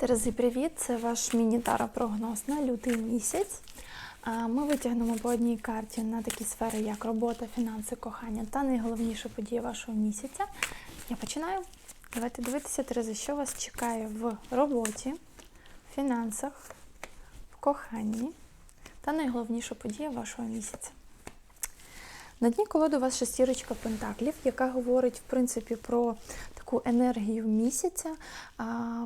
Терези, привіт! Це ваш міні-тара прогноз на лютий місяць. Ми витягнемо по одній карті на такі сфери, як робота, фінанси, кохання та найголовніша подія вашого місяця. Я починаю. Давайте дивитися, Терези, що вас чекає в роботі, фінансах, в коханні та найголовніша подія вашого місяця. На дні колоди у вас шестірочка пентаклів, яка говорить, в принципі, про таку енергію місяця.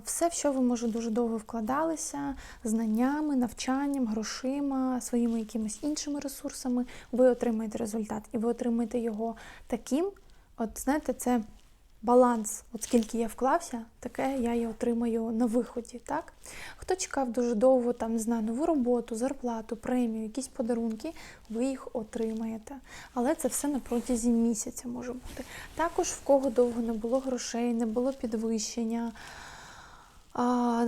Все, в що ви, може, дуже довго вкладалися, знаннями, навчанням, грошима, своїми якимись іншими ресурсами, ви отримаєте результат. І ви отримаєте його таким, от знаєте, це баланс. От скільки я вклався, таке я і отримаю на виході. Так? Хто чекав дуже довго, там, не знаю, нову роботу, зарплату, премію, якісь подарунки, ви їх отримаєте. Але це все на протязі місяця може бути. Також в кого довго не було грошей, не було підвищення. а,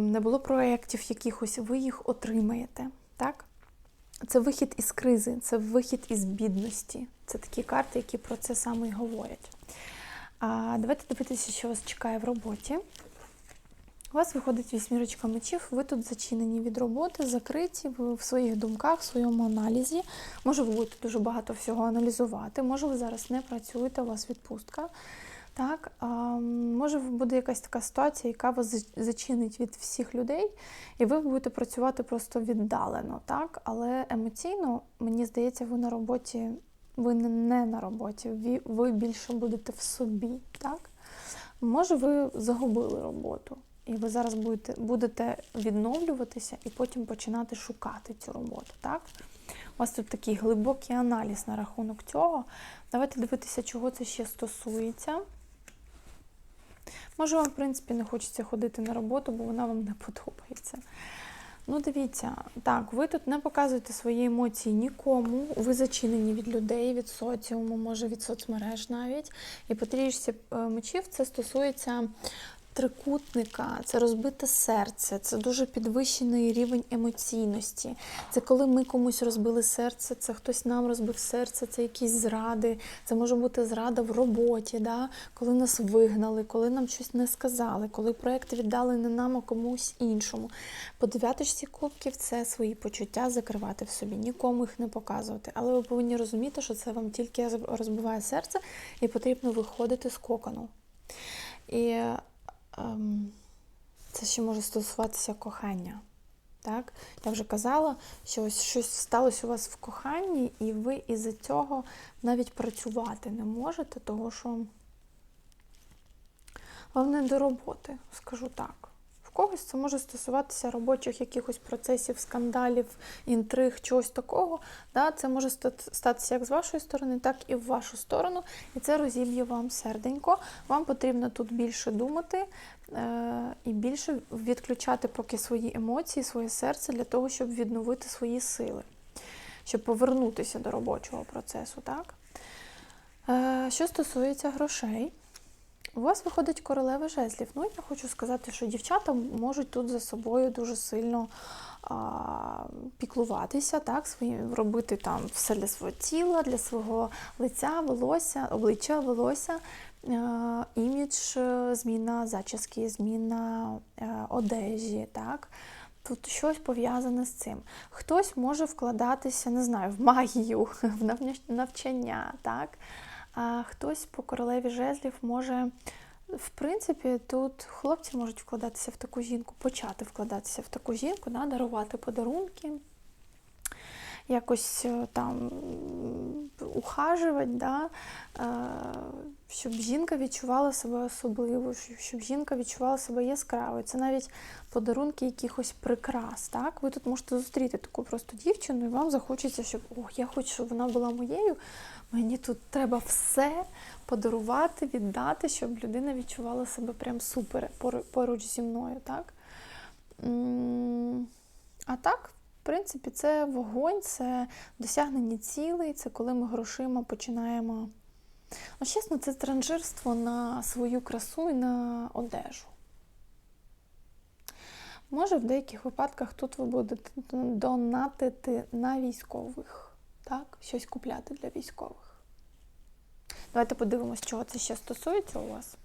Не було проєктів якихось, ви їх отримаєте. Так? Це вихід із кризи, це вихід із бідності. Це такі карти, які про це саме і говорять. А Давайте дивитися, що вас чекає в роботі. У вас виходить вісьмірочка мечів, ви тут зачинені від роботи, закриті в своїх думках, в своєму аналізі. Може, ви будете дуже багато всього аналізувати, може, ви зараз не працюєте, у вас відпустка. Так, а, Може, буде якась така ситуація, яка вас зачинить від всіх людей, і ви будете працювати просто віддалено, так? Але емоційно, мені здається, ви на роботі, ви не на роботі, ви, ви більше будете в собі. так? Може, ви загубили роботу, і ви зараз будете будете відновлюватися і потім починати шукати цю роботу. так? У вас тут такий глибокий аналіз на рахунок цього. Давайте дивитися, чого це ще стосується. Може, вам, в принципі, не хочеться ходити на роботу, бо вона вам не подобається. Ну, дивіться, так, ви тут не показуєте свої емоції нікому, ви зачинені від людей, від соціуму, може від соцмереж навіть. І по е, мечів це стосується трикутника, це розбите серце, це дуже підвищений рівень емоційності. Це коли ми комусь розбили серце, це хтось нам розбив серце, це якісь зради, це може бути зрада в роботі, да? коли нас вигнали, коли нам щось не сказали, коли проєкт віддали не нам, а комусь іншому. По дев'яточці кубків це свої почуття закривати в собі, нікому їх не показувати. Але ви повинні розуміти, що це вам тільки розбиває серце, і потрібно виходити з кокону. І це ще може стосуватися кохання. Так? Я вже казала, що ось щось сталося у вас в коханні, і ви із-за цього навіть працювати не можете, тому що вам не до роботи, скажу так когось це може стосуватися робочих якихось процесів, скандалів, інтриг, чогось такого. Да? Це може статися як з вашої сторони, так і в вашу сторону. І це розіб'є вам серденько. Вам потрібно тут більше думати е- і більше відключати поки свої емоції, своє серце для того, щоб відновити свої сили, щоб повернутися до робочого процесу. Так? Е- Що стосується грошей. У вас виходить королева жезлів. Ну, я хочу сказати, що дівчата можуть тут за собою дуже сильно а, піклуватися, так, свої, робити там все для свого тіла, для свого лиця, волосся, обличчя, волосся, а, імідж, зміна зачіски, зміна а, одежі. так. Тут щось пов'язане з цим. Хтось може вкладатися, не знаю, в магію, в навчання. так. А хтось по королеві жезлів може, в принципі, тут хлопці можуть вкладатися в таку жінку, почати вкладатися в таку жінку, да, дарувати подарунки, якось е, там ухажувати, да, щоб жінка відчувала себе особливо, щоб жінка відчувала себе яскравою. Це навіть подарунки якихось прикрас. Так? Ви тут можете зустріти таку просто дівчину, і вам захочеться, щоб ох, я хочу, щоб вона була моєю. Мені тут треба все подарувати, віддати, щоб людина відчувала себе прям супер поруч зі мною. так? А так, в принципі, це вогонь, це досягнення цілей, це коли ми грошима починаємо. Ну, чесно, це транжирство на свою красу і на одежу. Може, в деяких випадках тут ви будете донатити на військових, так? щось купляти для військових. Давайте подивимось, чого це ще стосується у вас.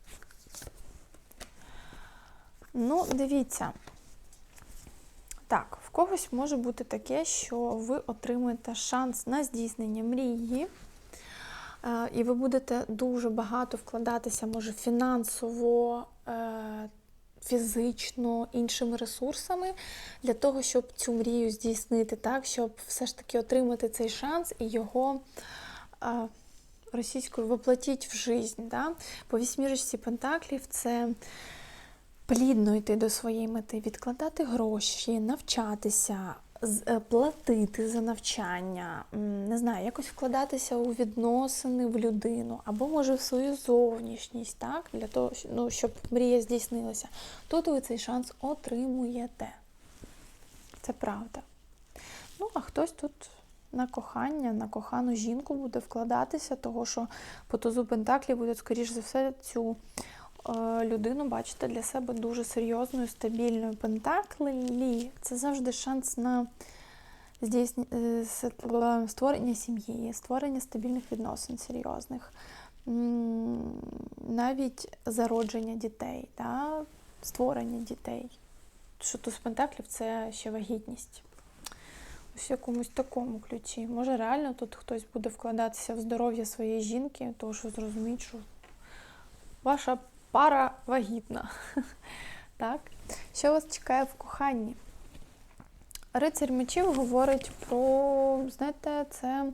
Ну, дивіться. Так, когось може бути таке, що ви отримаєте шанс на здійснення мрії, е, і ви будете дуже багато вкладатися, може, фінансово, е, фізично, іншими ресурсами для того, щоб цю мрію здійснити, так, щоб все ж таки отримати цей шанс і його. е, Російською воплотіть в жизнь. Да? По вісьмірочці Пентаклів це плідно йти до своєї мети, відкладати гроші, навчатися, е, платити за навчання, не знаю, якось вкладатися у відносини в людину, або може в свою зовнішність, так, для того, ну, щоб мрія здійснилася. Тут ви цей шанс отримуєте. Це правда. Ну, а хтось тут на кохання, на кохану жінку буде вкладатися, того що по тузу Пентаклі буде, скоріш за все, цю людину бачите для себе дуже серйозною, стабільною. Пентаклі це завжди шанс на здійсні... е, створення сім'ї, створення стабільних відносин серйозних, навіть зародження дітей, да? створення дітей. Що туз Пентаклів це ще вагітність. Ось в якомусь такому ключі. Може, реально тут хтось буде вкладатися в здоров'я своєї жінки, тому що зрозуміють, що ваша пара вагітна. Так? Що вас чекає в коханні? Рицарь мечів говорить про, знаєте, це.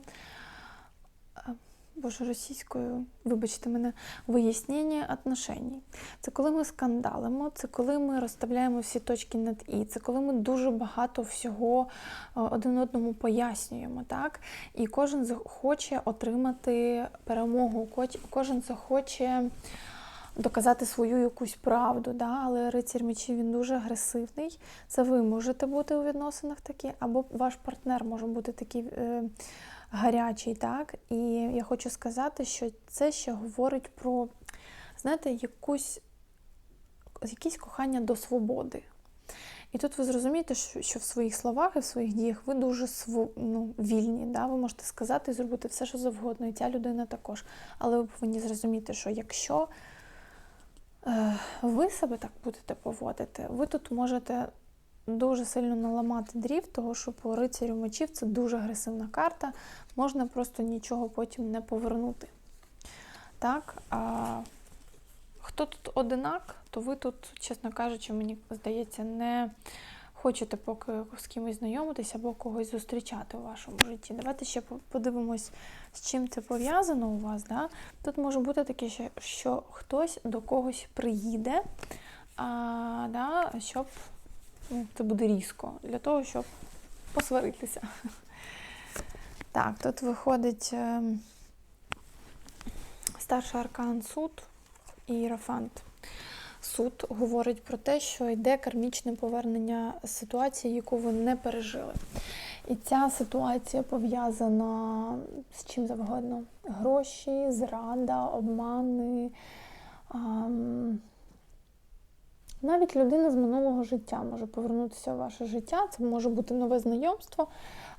е, Боже, російською, вибачте мене, вияснення отношеній. Це коли ми скандалимо, це коли ми розставляємо всі точки над і, це коли ми дуже багато всього е, один одному пояснюємо, так? І кожен захоче отримати перемогу, кожен захоче доказати свою якусь правду, да? але рицар мечів він дуже агресивний. Це ви можете бути у відносинах такі, або ваш партнер може бути такий е, гарячий, так? І я хочу сказати, що це ще говорить про, знаєте, якусь, якісь кохання до свободи. І тут ви зрозумієте, що, в своїх словах і в своїх діях ви дуже ну, вільні. Да? Ви можете сказати і зробити все, що завгодно, і ця людина також. Але ви повинні зрозуміти, що якщо ви себе так будете поводити, ви тут можете дуже сильно наламати дрів, того що по рицарю мечів це дуже агресивна карта, можна просто нічого потім не повернути. Так, а хто тут одинак, то ви тут, чесно кажучи, мені здається, не хочете поки з кимось знайомитися або когось зустрічати у вашому житті. Давайте ще подивимось, з чим це пов'язано у вас. Да? Тут може бути таке, що, хтось до когось приїде, а, да, щоб ну, це буде різко, для того, щоб посваритися. Так, тут виходить ем, старший аркан суд і Єрофант. Суд говорить про те, що йде кармічне повернення ситуації, яку ви не пережили. І ця ситуація пов'язана з чим завгодно: гроші, зрада, обмани. ам, навіть людина з минулого життя може повернутися в ваше життя. Це може бути нове знайомство,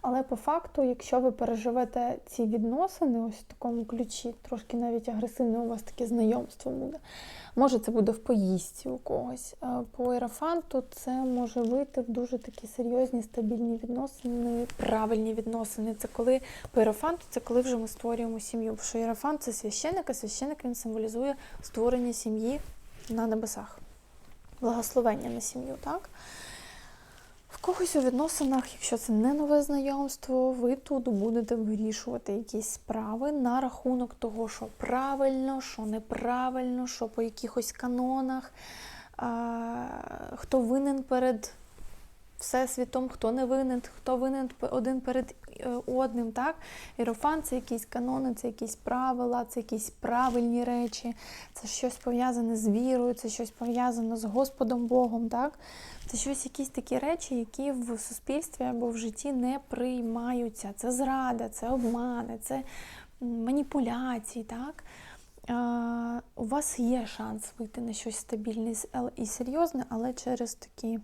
але по факту, якщо ви переживете ці відносини, ось в такому ключі, трошки навіть агресивне у вас таке знайомство буде. Може, це буде в поїздці у когось. Е, По ерафанту це може вийти в дуже такі серйозні, стабільні відносини, правильні відносини. Це коли по ерафанту, це коли вже ми створюємо сім'ю. Бо що ерафант це священник, а священник він символізує створення сім'ї на небесах благословення на сім'ю, так? В когось у відносинах, якщо це не нове знайомство, ви тут будете вирішувати якісь справи на рахунок того, що правильно, що неправильно, що по якихось канонах, хто винен перед всесвітом, хто не винен, хто винен один перед е, одним. Так? Іерофант це якісь канони, це якісь правила, це якісь правильні речі, це щось пов'язане з вірою, це щось пов'язане з Господом Богом. Так? Це щось, якісь такі речі, які в суспільстві або в житті не приймаються. Це зрада, це обмани, це маніпуляції. Так? У вас є шанс вийти на щось стабільне і серйозне, але через такі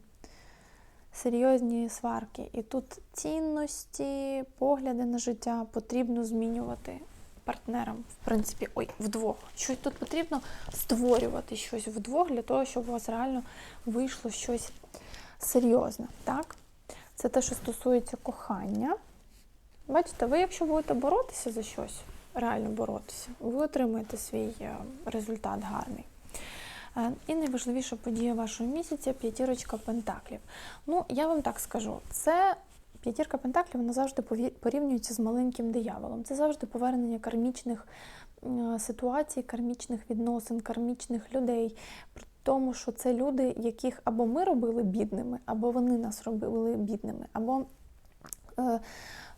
серйозні сварки. І тут цінності, погляди на життя потрібно змінювати. партнерам, в принципі, ой, вдвох. Що тут потрібно створювати щось вдвох для того, щоб у вас реально вийшло щось серйозне. Так? Це те, що стосується кохання. Бачите, ви, якщо будете боротися за щось, реально боротися, ви отримаєте свій е, результат гарний. Е, І найважливіша подія вашого місяця п'ятірочка пентаклів. Ну, я вам так скажу, це п'ятірка пентаклів вона завжди порівнюється з маленьким дияволом. Це завжди повернення кармічних е, ситуацій, кармічних відносин, кармічних людей. При тому, що це люди, яких або ми робили бідними, або вони нас робили бідними, або е,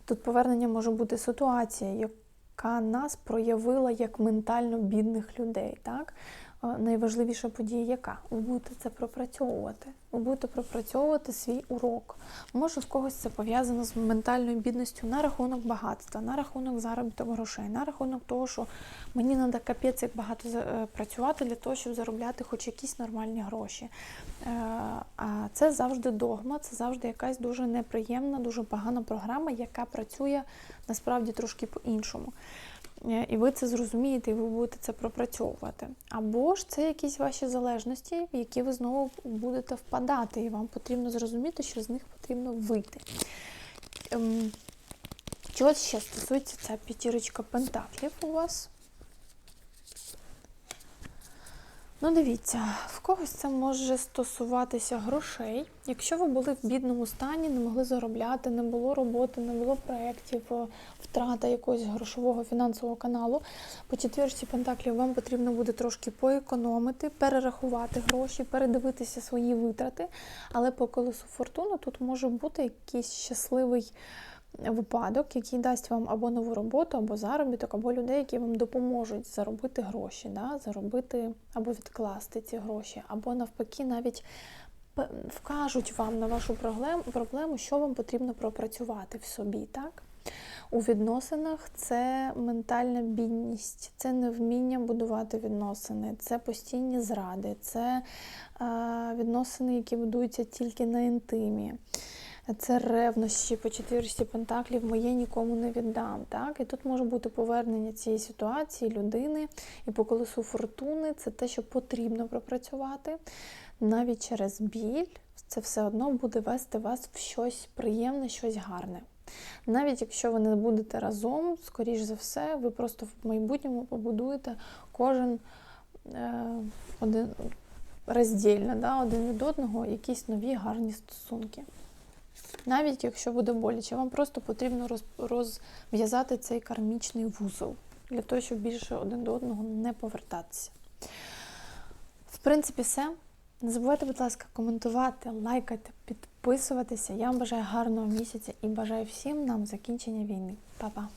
тут повернення може бути ситуація, яка нас проявила як ментально бідних людей. Так? Найважливіша подія яка? Ви будете це пропрацьовувати. Ви будете пропрацьовувати свій урок. Може, в когось це пов'язано з ментальною бідністю на рахунок багатства, на рахунок заробіток грошей, на рахунок того, що мені треба капець як багато е, працювати для того, щоб заробляти хоч якісь нормальні гроші. Е, А це завжди догма, це завжди якась дуже неприємна, дуже погана програма, яка працює насправді трошки по-іншому. Е, І ви це зрозумієте, і ви будете це пропрацьовувати. Або ж це якісь ваші залежності, в які ви знову будете впадати, і вам потрібно зрозуміти, що з них потрібно вийти. Ем, Чого ще стосується ця п'ятірочка пентаклів у вас? Ну, дивіться, в когось це може стосуватися грошей. Якщо ви були в бідному стані, не могли заробляти, не було роботи, не було проєктів, втрата якогось грошового фінансового каналу, по четвірці пентаклів вам потрібно буде трошки поекономити, перерахувати гроші, передивитися свої витрати. Але по колесу фортуни тут може бути якийсь щасливий випадок, який дасть вам або нову роботу, або заробіток, або людей, які вам допоможуть заробити гроші, да? заробити або відкласти ці гроші, або навпаки, навіть вкажуть вам на вашу проблему, що вам потрібно пропрацювати в собі. Так? У відносинах це ментальна бідність, це невміння будувати відносини, це постійні зради, це е, відносини, які будуються тільки на інтимі. Це ревнощі по четвірці пентаклів, моє нікому не віддам. Так? І тут може бути повернення цієї ситуації людини, і по колесу фортуни це те, що потрібно пропрацювати. Навіть через біль це все одно буде вести вас в щось приємне, щось гарне. Навіть якщо ви не будете разом, скоріш за все, ви просто в майбутньому побудуєте кожен е, один роздільно, да, один від одного якісь нові гарні стосунки. Навіть якщо буде боляче, вам просто потрібно розв'язати цей кармічний вузол для того, щоб більше один до одного не повертатися. В принципі, все. Не забувайте, будь ласка, коментувати, лайкати, підписуватися. Я вам бажаю гарного місяця і бажаю всім нам закінчення війни. Па-па!